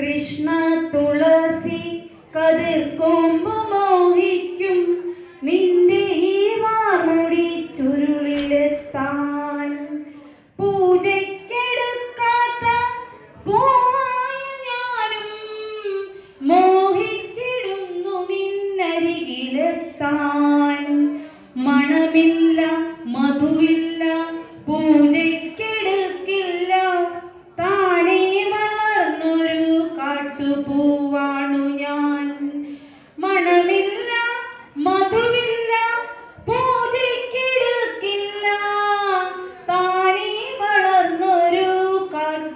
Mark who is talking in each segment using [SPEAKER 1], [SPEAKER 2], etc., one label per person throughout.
[SPEAKER 1] കൃഷ്ണ തുളസി കതിർക്കൊമ്പ്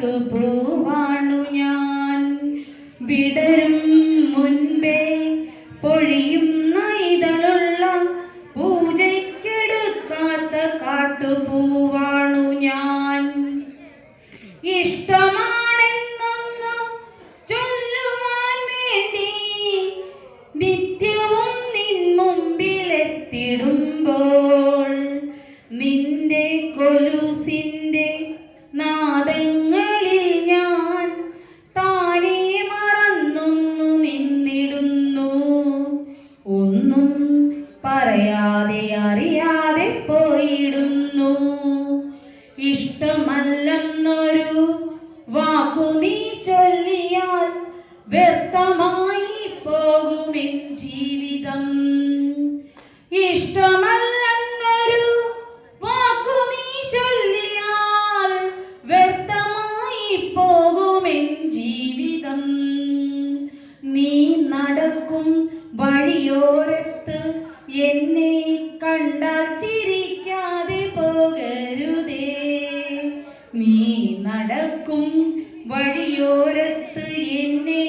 [SPEAKER 1] കാട്ടുപൂവാണു ഞാൻ. വിടരും മുൻപേ പൊഴിയുന്ന പറയാതെ അറിയാതെ പോയിടുന്നു. ഇഷ്ടമല്ലെന്നൊരു വാക്കു നീ ചൊല്ലിയാൽ വ്യർത്ഥമായി പോകുമെൻ ജീവിതം. ഇഷ്ടമല്ലെന്നൊരു വാക്കു നീ ചൊല്ലിയാൽ വ്യർത്ഥമായി പോകുമെൻ ജീവിതം. നീ നടക്കും വഴിയോരത്ത് നടക്കും വഴിയോരത്ത് എന്നെ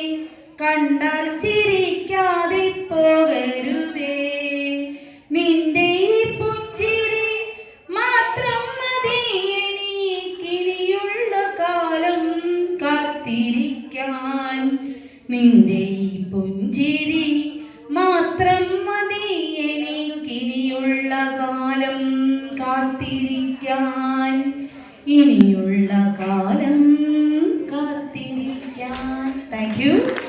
[SPEAKER 1] കണ്ടാൽ ചിരിക്കാതെ പോകരുതേ. നിന്റെ ഈ പുഞ്ചിരി മാത്രം മതി എനിക്കിനിയുള്ള കാലം കാത്തിരിക്കാൻ. നിന്റെ ഈ പുഞ്ചിരി മാത്രം മതി എനിക്കിനിയുള്ള കാലം കാത്തിരിക്കാൻ. ഇനിയുള്ള കാലം you.